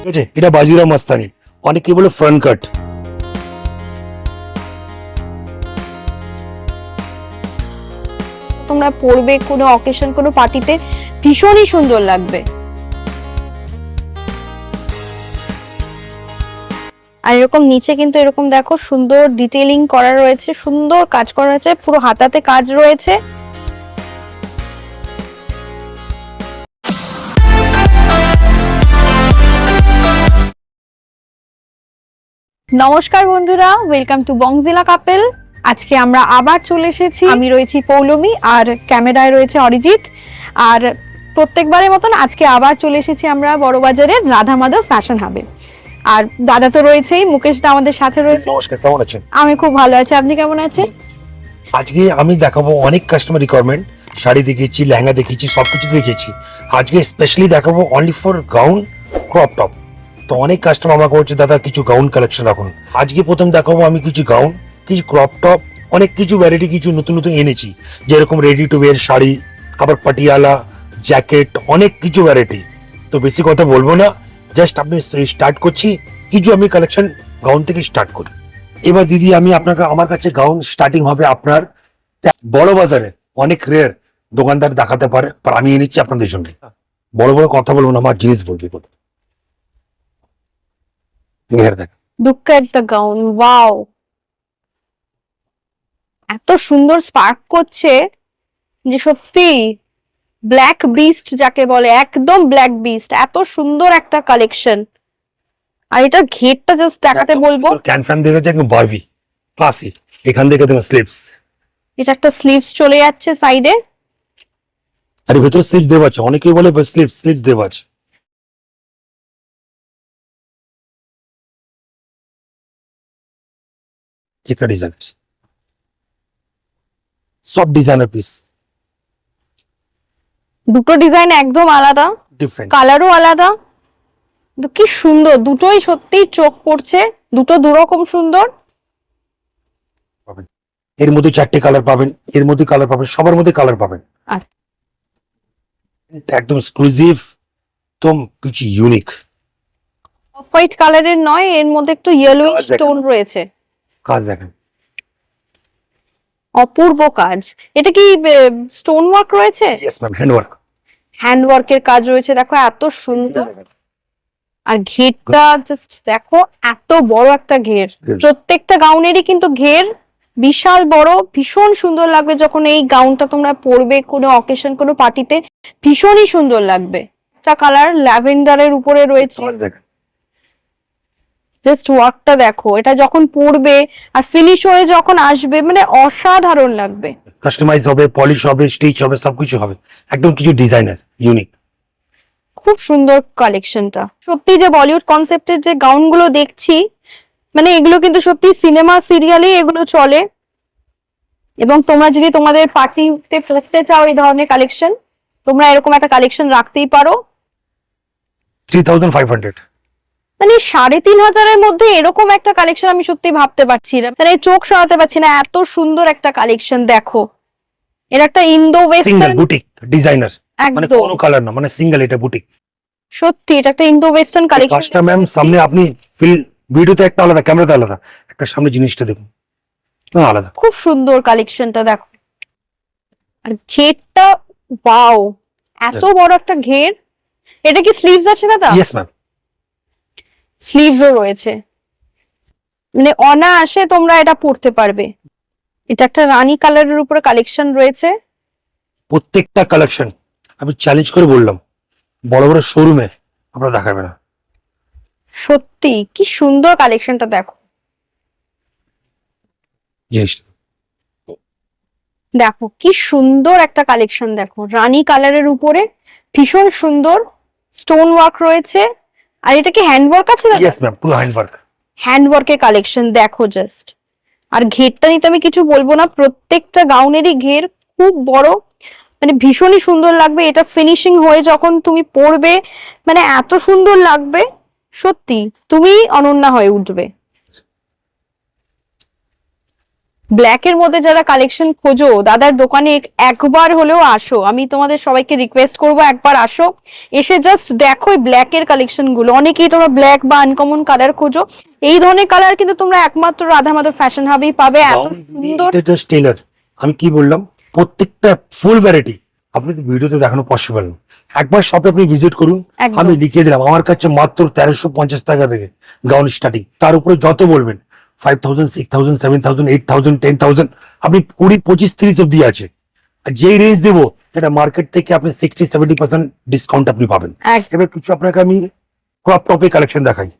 ঠিক আছে এটা বাজিরা মাস্তানি। অনেকে বলে ফ্রন্ট কাট তোমরা পরবে কোনো অকেশন কোনো পার্টিতে ভীষণই সুন্দর লাগবে। আর এরকম নিচে কিন্তু এরকম দেখো, সুন্দর ডিটেইলিং করা রয়েছে, সুন্দর কাজ করা রয়েছে, পুরো হাতাতে কাজ রয়েছে। নমস্কার বন্ধুরা ওয়েলকাম টু বংজিলা কাপেল আজকে আমরা আবার চলে এসেছি। আমি রয়েছি পৌলমি আর ক্যামেরায় রয়েছে অরিজিৎ। আর প্রত্যেকবারের মতন আজকে আবার চলে এসেছি আমরা বড়বাজারের রাধা মাধব ফ্যাশন হাবে। আর দাদা তো রয়েছেই মুকেশ দা আমাদের সাথে রয়েছে। নমস্কার কেমন আছেন? আমি খুব ভালো আছি আপনি কেমন আছেন? আজকে আমি দেখাবো অনেক কাস্টমার রিকোয়ারমেন্ট শাড়ি দেখিয়েছি লেহেঙ্গা দেখিয়েছি সবকিছু দেখিয়েছি। আজকে স্পেশালি দেখাবো only for gown crop top তো অনেক কাস্টমার আমাকে বলছে, দাদা, কিছু গাউন কালেকশন রাখুন। আজকে প্রথম দেখাবো আমি কিছু গাউন কিছু ক্রপ টপ অনেক কিছু ভ্যারাইটি কিছু নতুন নতুন এনেছি। যেরকম রেডি টু ওয়ার শাড়ি, আবার পাটিয়ালা জ্যাকেট অনেক কিছু ভ্যারাইটি তো বেশি কথা বলব না জাস্ট আপনি স্টার্ট করছি, কিছু আমি কালেকশন গাউন থেকে স্টার্ট করি। এবার দিদি, আমি আপনাকে, আমার কাছে গাউন স্টার্টিং হবে আপনার, বড় বাজারে, অনেক রেয়ার দোকানদার দেখাতে পারে আর আমি এনেছি আপনাদের জন্য। বড় বড় কথা বলব না, আমার জিনিস বলবি কোথায়? দেখ look at the gown wow এত সুন্দর স্পার্ক করছে যে সত্যি ব্ল্যাক বিস্ট যাকে বলে একদম ব্ল্যাক বিস্ট এত সুন্দর একটা কালেকশন আর এটার ঘেরটা জাস্ট দেখাতে বলব। ক্যান ফ্যান দেখেছে একদম বারবি ক্লাসি এখান থেকে দেখো স্লিপস এটা একটা স্লিভস চলে যাচ্ছে সাইডে আরে ভেতরে স্লিপস দেওয়া আছে অনেকেই বলে স্লিপস স্লিপস দেওয়া আছে। একটা ডিজাইন আছে সব ডিজাইনার পিস দুটো ডিজাইন একদম আলাদা। ডিফারেন্ট কালারও আলাদা। কি সুন্দর দুটোই সত্যি চোখ পড়ছে দুটো দুরকম সুন্দর। এর মধ্যে চারটে কালার পাবেন এর মধ্যে কালার পাবেন সবার মধ্যে কালার পাবেন। আচ্ছা। একদম এক্সক্লুসিভ একদম কিছু ইউনিক অফ হোয়াইট কালারের নয় এর মধ্যে একটু ইয়েলো। স্টোন রয়েছে। কাজ দেখেন। অপূর্ব কাজ। এটা কি স্টোন ওয়ার্ক রয়েছে? হ্যান্ড ওয়ার্কের কাজ রয়েছে। দেখো এত সুন্দর। আর ঘেরটা জাস্ট দেখো এত বড় একটা ঘের। প্রত্যেকটা গাউনেরই কিন্তু ঘের বিশাল বড় ভীষণ সুন্দর লাগবে যখন এই গাউনটা তোমরা পরবে কোনো অকেশন কোনো পার্টিতে ভীষণই সুন্দর লাগবে। একটা কালার ল্যাভেন্ডারের উপরে রয়েছে। জাস্ট ওয়ার্কটা দেখো। এটা যখন পরবে আর ফিনিশ হয়ে যখন আসবে মানে অসাধারণ লাগবে। কাস্টমাইজ হবে পলিশ হবে স্টিচ হবে সবকিছু হবে। একদম কিছু ডিজাইনার ইউনিক খুব সুন্দর কালেকশনটা সত্যি যে বলিউড কনসেপ্টের যে গাউনগুলো দেখছি মানে এগুলো কিন্তু সত্যি সিনেমা সিরিয়ালে এগুলো চলে। এবং তোমরা যদি তোমাদের পার্টিতে পড়তে চাও এই ধরনের কালেকশন তোমরা এরকম একটা কালেকশন রাখতেই পারো। থ্রি থাউজেন্ড ফাইভ হান্ড্রেড মানে সাড়ে তিন হাজারের মধ্যে এরকম একটা কালেকশন আমি সত্যি ভাবতে পারছি না। মানে চোখ সরাতে পারছি না এত সুন্দর একটা কালেকশন দেখো। এর একটা ইন্দো ওয়েস্টার্ন বুটিক ডিজাইনার মানে কোনো কালার না মানে সিঙ্গেল এটা বুটিক সত্যি এটা একটা ইন্দো ওয়েস্টার্ন কালেকশন কাজটা ম্যাম সামনে আপনি ফিল ভিডিওতে একটা আলাদা ক্যামেরাতে আলাদা। একটা সামনে জিনিসটা দেখুন। না আলাদা। খুব সুন্দর কালেকশনটা দেখো। আর ঘেরটা ওয়াও এত বড় একটা ঘের। এটা কি স্লিভস আছে দাদা? ইয়েস ম্যাম স্লিভসও রয়েছে। মানে অনায়াসে তোমরা এটা পড়তে পারবে। এটা একটা রানী কালারের উপরে কালেকশন রয়েছে। প্রত্যেকটা কালেকশন আমি চ্যালেঞ্জ করে বললাম বড় বড় শোরুমে আপনারা দেখাবে না। সত্যি কি সুন্দর কালেকশনটা দেখো। দেখো কি সুন্দর একটা কালেকশন দেখো। রানী কালারের উপরে ভীষণ সুন্দর স্টোন ওয়ার্ক রয়েছে। আর এটা কি হ্যান্ডওয়ার্ক আছে দাদা? ইয়েস ম্যাম পুরো হ্যান্ড ওয়ার্ক হ্যান্ড ওয়ার্কের কালেকশন দেখো জাস্ট আর ঘেরটা নিতে আমি কিছু বলব না প্রত্যেকটা গাউনেরই ঘের খুব বড় মানে ভীষণই সুন্দর লাগবে। এটা ফিনিশিং হয়ে যখন তুমি পরবে মানে এত সুন্দর লাগবে সত্যি তুমি অনন্যা হয়ে উঠবে। ব্ল্যাক এর মধ্যে যারা কালেকশন খোঁজো দাদার দোকানে একবার হলেও আসো। আমি তোমাদের সবাইকে রিকোয়েস্ট করব একবার আসো। এসে জাস্ট দেখো ব্ল্যাক এর কালেকশনগুলো। অনেকেই তোমরা ব্ল্যাক বা আনকমন কালার খোঁজো। এই ধরনের কালার কিন্তু তোমরা একমাত্র রাধা মাধব ফ্যাশন হাবেই পাবে। এত সুন্দর টেলার আমি কি বললাম? প্রত্যেকটা ফুল ভ্যারাইটি আপনি তো ভিডিওতে দেখানো পসিবল না। একবার শপে আপনি ভিজিট করুন। আমি লিখে দিলাম। আমার কাছে মাত্র তেরোশো পঞ্চাশ টাকা থেকে গাউন স্টার্টিং তার উপরে যত বলবেন। Five thousand six thousand seven thousand eight thousand ten thousand আপনি কুড়ি পঁচিশ তিরিশ অব্দি আছে। আর যেই রেঞ্জ দেবো সেটা মার্কেট থেকে আপনি সিক্সটি সেভেন্টি পার্সেন্ট ডিসকাউন্ট আপনি পাবেন। এবার কিছু আপনাকে আমি ক্রপ টপে কালেকশন দেখাই।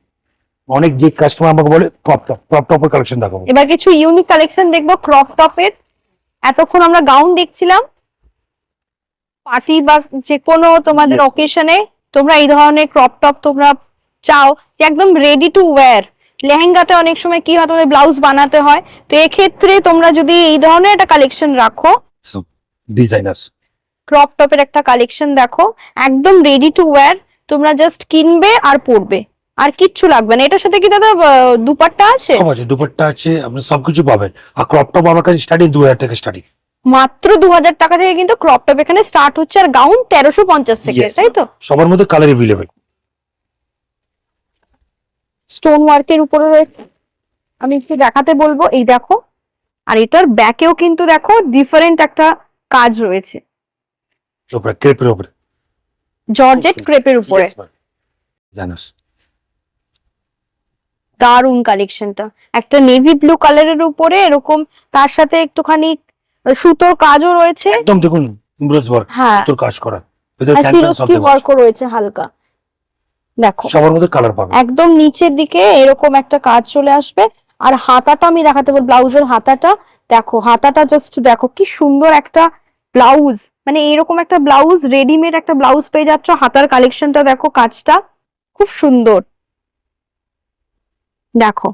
অনেক যে কাস্টমার আমাকে বলে ক্রপ টপ ক্রপ টপের কালেকশন দেখাবো। এবার কিছু ইউনিক কালেকশন দেখব ক্রপ টপের এতক্ষণ আমরা গাউন দেখছিলাম। পার্টি বা যে কোনো তোমাদের অকেশনে তোমরা এই ধরনের ক্রপ টপ তোমরা চাও যে একদম রেডি টু ওয়্যার লেহেঙ্গাতে অনেক সময় কি হয় তোমাদের ব্লাউজ বানাতে হয়। তো এক্ষেত্রে তোমরা যদি এই ধরনের একটা কালেকশন রাখো ডিজাইনার ক্রপ টপের একটা কালেকশন দেখো একদম রেডি টু ওয়্যার তোমরা জাস্ট কিনবে আর পরবে। আর কিচ্ছু লাগবে না। এটার সাথে কি দাদা দুপাট্টা আছে? সব আছে দুপাট্টা আছে আপনি সবকিছু পাবেন। আর ক্রপ টপ আমার কাছে স্টার্টিং দু হাজার টাকা স্টার্টিং মাত্র দু হাজার টাকা থেকে কিন্তু ক্রপ টপ এখানে স্টার্ট হচ্ছে আর গাউন তেরোশো পঞ্চাশ থেকে তাই তো? সবার মধ্যে কালার এভেলেবেল স্টোন ওয়ার্কের উপরে রয়েছে আমি একটু দেখাতে বলব এই দেখো। আর এটার ব্যাকেও কিন্তু দেখো ডিফারেন্ট একটা কাজ রয়েছে। উপরে ক্রেপের উপরে। জর্জেট ক্রেপের উপরে। জানাস। দারুণ কালেকশনটা একটা নেভি ব্লু কালারের উপরে এরকম তার সাথে একটুখানি সুতোর কাজও রয়েছে। একদম দেখুন ওয়ার্ক হ্যাঁ। তোর কাজ করা। ভিতরে ক্যানভাস। ওয়ার্কও রয়েছে হালকা। দেখো সবার মধ্যে কালার পাবেন একদম নিচের দিকে এরকম একটা কাজ চলে আসবে। আর হাতাটা আমি দেখাতে বল ব্লাউজের হাতাটা। দেখো হাতাটা জাস্ট দেখো কি সুন্দর একটা ব্লাউজ মানে এরকম একটা ব্লাউজ রেডিমেড একটা ব্লাউজ পেয়ে যাচ্ছ। হাতার কালেকশনটা দেখো কাজটা খুব সুন্দর। দেখো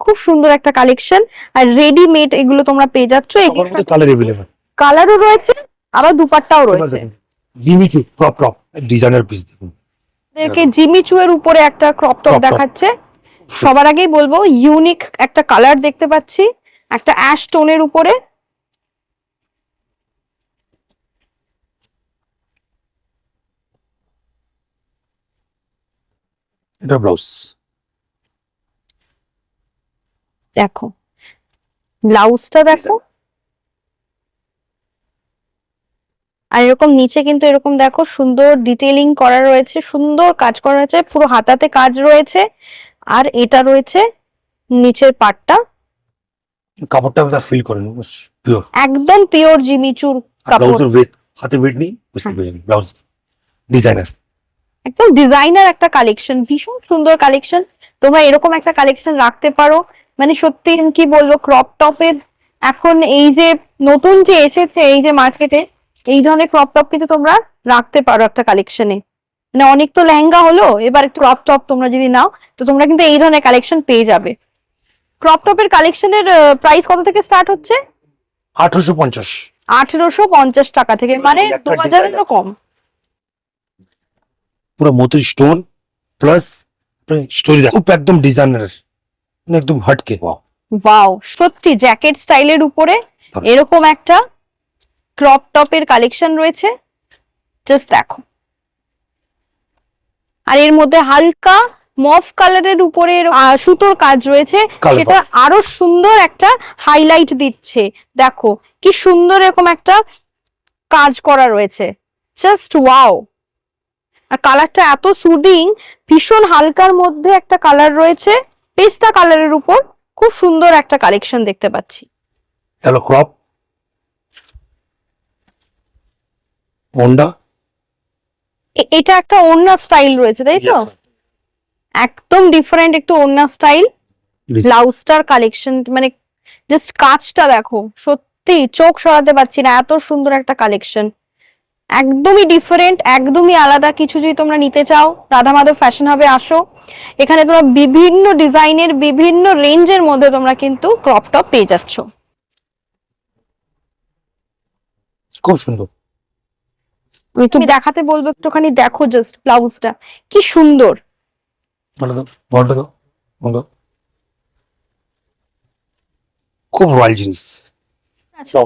খুব সুন্দর একটা কালেকশন আর রেডিমেড এগুলো তোমরা পেয়ে যাচ্ছ। কালারও রয়েছে আবার দুপাট্টাও রয়েছে। ডিজাইনার পিস দেখুন। আপনাদেরকে জিমি চু এর উপরে একটা ক্রপ টপ দেখাচ্ছে। সবার আগেই বলব ইউনিক একটা কালার দেখতে পাচ্ছি একটা অ্যাশ টোনের উপরে। এটা ব্লাউজ দেখো ব্লাউজটা দেখো। আর এরকম নিচে কিন্তু এরকম দেখো সুন্দর ডিটেলিং করা রয়েছে সুন্দর কাজ করা রয়েছে পুরো হাতাতে কাজ রয়েছে। আর এটা রয়েছে নিচের পাটটা। কাপড়টা আপনারা ফিল করেন পিওর একদম পিওর জিমিচুর কাপড়। হাতে ওয়েট নেই বুঝতে ব্লাউজ ডিজাইনার একদম ডিজাইনার একটা কালেকশন ভীষণ সুন্দর কালেকশন তোমরা এরকম একটা কালেকশন রাখতে পারো। মানে সত্যি কি বলব ক্রপ টপের এখন এই যে নতুন যে এসেছে এই যে মার্কেটে এই ধরনের ক্রপ টপ কিন্তু তোমরা রাখতে পারো একটা কালেকশনে মানে অনেক তো লেহেঙ্গা হলো এবার একটু ক্রপ টপ তোমরা যদি নাও তো তোমরা কিন্তু এই ধরনের কালেকশন পেয়ে যাবে। ক্রপ টপের কালেকশনের প্রাইস কত থেকে স্টার্ট হচ্ছে? আঠারোশো পঞ্চাশ। আঠেরোশো পঞ্চাশ টাকা থেকে মানে দু হাজারেরও কম। পুরো মতো স্টোন প্লাস স্টোরি খুব একদম ডিজাইনার একদম হটকে। Wow. ওয়াও সত্যি জ্যাকেট স্টাইলের উপরে এরকম একটা ক্রপ টপের কালেকশন রয়েছে। জাস্ট দেখো। আর এর মধ্যে হালকা মফ কালারের উপরে সুতোর কাজ রয়েছে। সেটা আরও সুন্দর একটা হাইলাইট দিচ্ছে। দেখো কি সুন্দর এরকম একটা কাজ করা রয়েছে। জাস্ট ওয়াও আর কালারটা এত সুদিং ভীষণ হালকার মধ্যে একটা কালার রয়েছে। পেস্তা কালারের উপর খুব সুন্দর একটা কালেকশন দেখতে পাচ্ছি। ক্রপ হোন্ডা এ- এটা একটা ওড়না স্টাইল রয়েছে তাই তো? একদম ডিফারেন্ট একটু ওড়না স্টাইল ব্লাউজটার কালেকশন মানে জাস্ট কাজটা দেখো সত্যি চোখ সরাতে পারছি না এত সুন্দর একটা কালেকশন একদমই ডিফারেন্ট একদমই আলাদা কিছু যদি তোমরা নিতে চাও রাধা মাধব ফ্যাশন হবে আসো। এখানে তোমরা বিভিন্ন ডিজাইনের বিভিন্ন রেঞ্জের মধ্যে তোমরা কিন্তু ক্রপ টপ পেয়ে যাচ্ছ। খুব সুন্দর। তুমি দেখাতে বলব একটুখানি দেখো জাস্ট ব্লাউজটা কি সুন্দর। বলো তো। বলটা তো। বলো। খুব রয়্যাল জিনিস। আচ্ছা,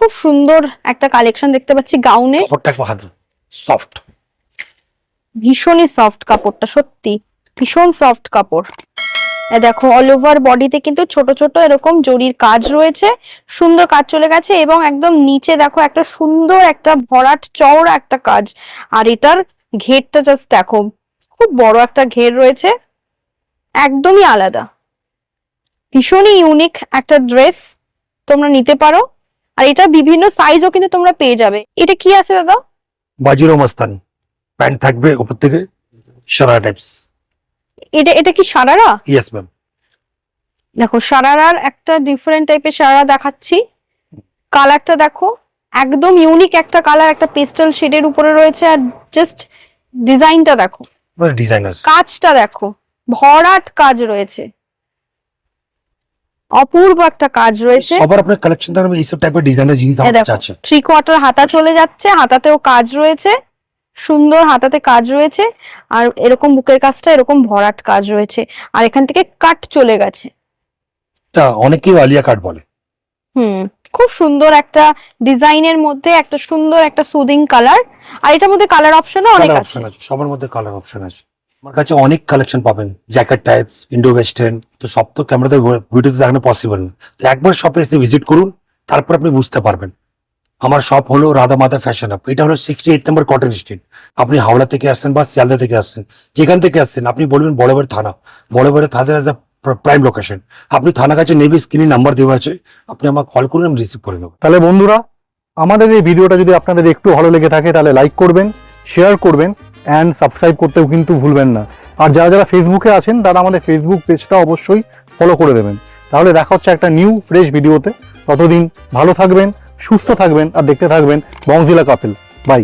খুব সুন্দর একটা কালেকশন দেখতে পাচ্ছি গাউনে সফট ভীষণই সফট কাপড়টা সত্যি। ভীষণ সফট কাপড়। দেখো অল ওভার বডিতে কিন্তু ছোট ছোট এরকম জরির কাজ রয়েছে। সুন্দর কাজ চলে গেছে এবং একদম নিচে দেখো একটা সুন্দর একটা ভরাট চওড়া একটা কাজ। আর এটার ঘেরটা জাস্ট দেখো, খুব বড় একটা ঘের রয়েছে, একদমই আলাদা। ভীষণই ইউনিক একটা ড্রেস তোমরা নিতে পারো। আর এটা বিভিন্ন সাইজও কিন্তু তোমরা পেয়ে যাবে। এটা কি আছে দাদা? বাজিরো মস্তানি। প্যান্ট থাকবে উপর থেকে, সারা টাইপস এটা এটা কি সারারা? ইয়েস ম্যাম দেখো সারারার একটা ডিফারেন্ট টাইপের সারারা দেখাচ্ছি। কালারটা দেখো একদম ইউনিক একটা কালার একটা পেস্টাল শেডের উপরে রয়েছে আর জাস্ট ডিজাইনটা দেখো। ডিজাইনার কাজটা দেখো ভরাট কাজ রয়েছে। অপূর্ব একটা কাজ রয়েছে। সবার আপনার কালেকশন থাকবে এইসব টাইপের ডিজাইনার জিনিস আমার আছে। থ্রি কোয়ার্টার হাতা চলে যাচ্ছে হাতাতেও কাজ রয়েছে। সুন্দর হাতাতে কাজ রয়েছে আর এরকম বুকের কাজটা এরকম ভরাট কাজ রয়েছে। আর এখান থেকে কাট চলে গেছে। অনেকেই আলিয়া কাট বলে। হুম খুব সুন্দর একটা ডিজাইনের মধ্যে একটা সুন্দর একটা সুদিং কালার আর এটার মধ্যে কালার অপশনও অনেক অপশন আছে। সবার মধ্যে কালার অপশন আছে। আমার কাছে অনেক কালেকশন পাবেন জ্যাকেট টাইপস ইন্ডো ওয়েস্টার্ন তো সব তো ক্যামেরাতে ভিডিওতে দেখানো পসিবল না। তো একবার শপে এসে ভিজিট করুন তারপর আপনি বুঝতে পারবেন। আমার শপ হলো রাধা মাতা ফ্যাশন আপ এটা হলো sixty eight number cotton street আপনি হাওড়া থেকে আসছেন বা শিয়ালদা থেকে আসছেন, যেখান থেকে আসছেন, আপনি বলবেন বড়বার থানা। বড়বার থানা এজ প্রাইম লোকেশন আপনি থানা কাছে নেবে স্ক্রিনে নাম্বার দেওয়া আছে। আপনি আমাকে কল করুন, আমি রিসিভ করে নেব। তাহলে বন্ধুরা, আমাদের এই ভিডিওটা যদি আপনাদের একটু ভালো লেগে থাকে, তাহলে লাইক করবেন শেয়ার করবেন অ্যান্ড সাবস্ক্রাইব করতেও কিন্তু ভুলবেন না। আর যারা যারা ফেসবুকে আছেন, তারা আমাদের ফেসবুক পেজটা অবশ্যই ফলো করে দেবেন। তাহলে দেখা হচ্ছে একটা নিউ ফ্রেশ ভিডিওতে ততদিন ভালো থাকবেন সুস্থ থাকবেন আর দেখতে থাকবেন বংজিলা কাপেল বাই।